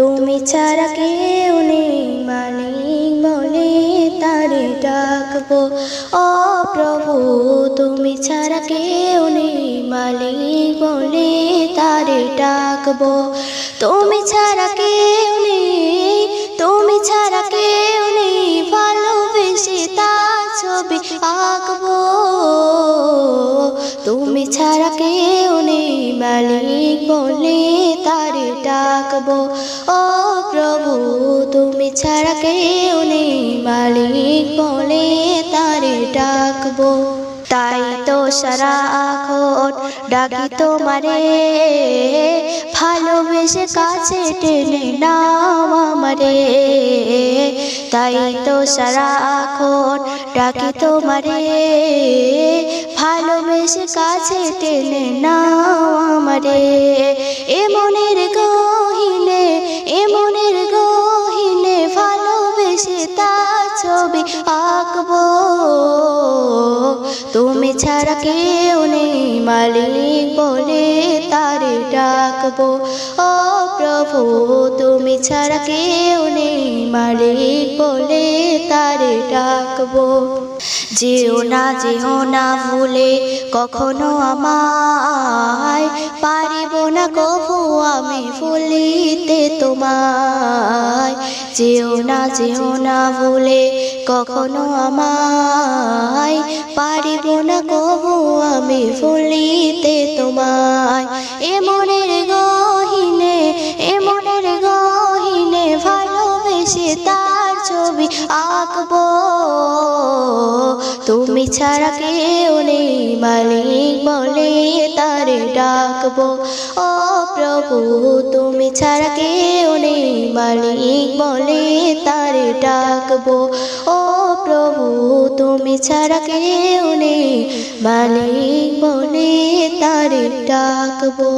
তুমি ছাড়া কেউ নেই মালিক বলে তারে ডাকবো। ও প্রভু, তুমি ছাড়া কেউ নেই মালিক বলে তারে ডাকবো। তুমি ছাড়া কেউ নেই, তুমি ছাড়া কেউ নেই, ভালোবেসে তার ছবি আঁকবো। তুমি ছাড়া কেউ নেই মালিক বলে তারে ডাকবো। কেউ মালিক বলে তারে ডাকবো। তাই তো সারা এখন ডাকি তোমারে। ভালোবেসে কাছে টেনে নাও আমারে। তাই তো সারা এখন ডাকি তোমারে। ভালোবেসে কাছে টেনে নাও আমারে। এ তুমি ছাড়া কেউ নেই, মালিক বলে তারে ডাকবো। ও প্রভু, তুমি ছাড়া কেউ নেই, মালিক বলে তারে ডাকবো। যেও না যেও না ভুলে, কখনো আমায় পারিব না কভু আমি ভুলিতে তোমায় যেও না যেও না ভুলে কখনো আমায় পারিব না কবু আমি ভুলিতে তোমায়। এ মনের গহিনে, এ মনের গহিনে ভালোবেসে তার ছবি আঁকবো। তুমি ছাড়া কেউ নেই, মালিক বলে তারে ডাকবো। ও প্রভু, তুমি ছাড়া কেউ নেই, মালিক বলে তারে ডাকবো। ও প্রভু, তুমি ছাড়া কেউ নেই, মালিক বলে তারে ডাকবো।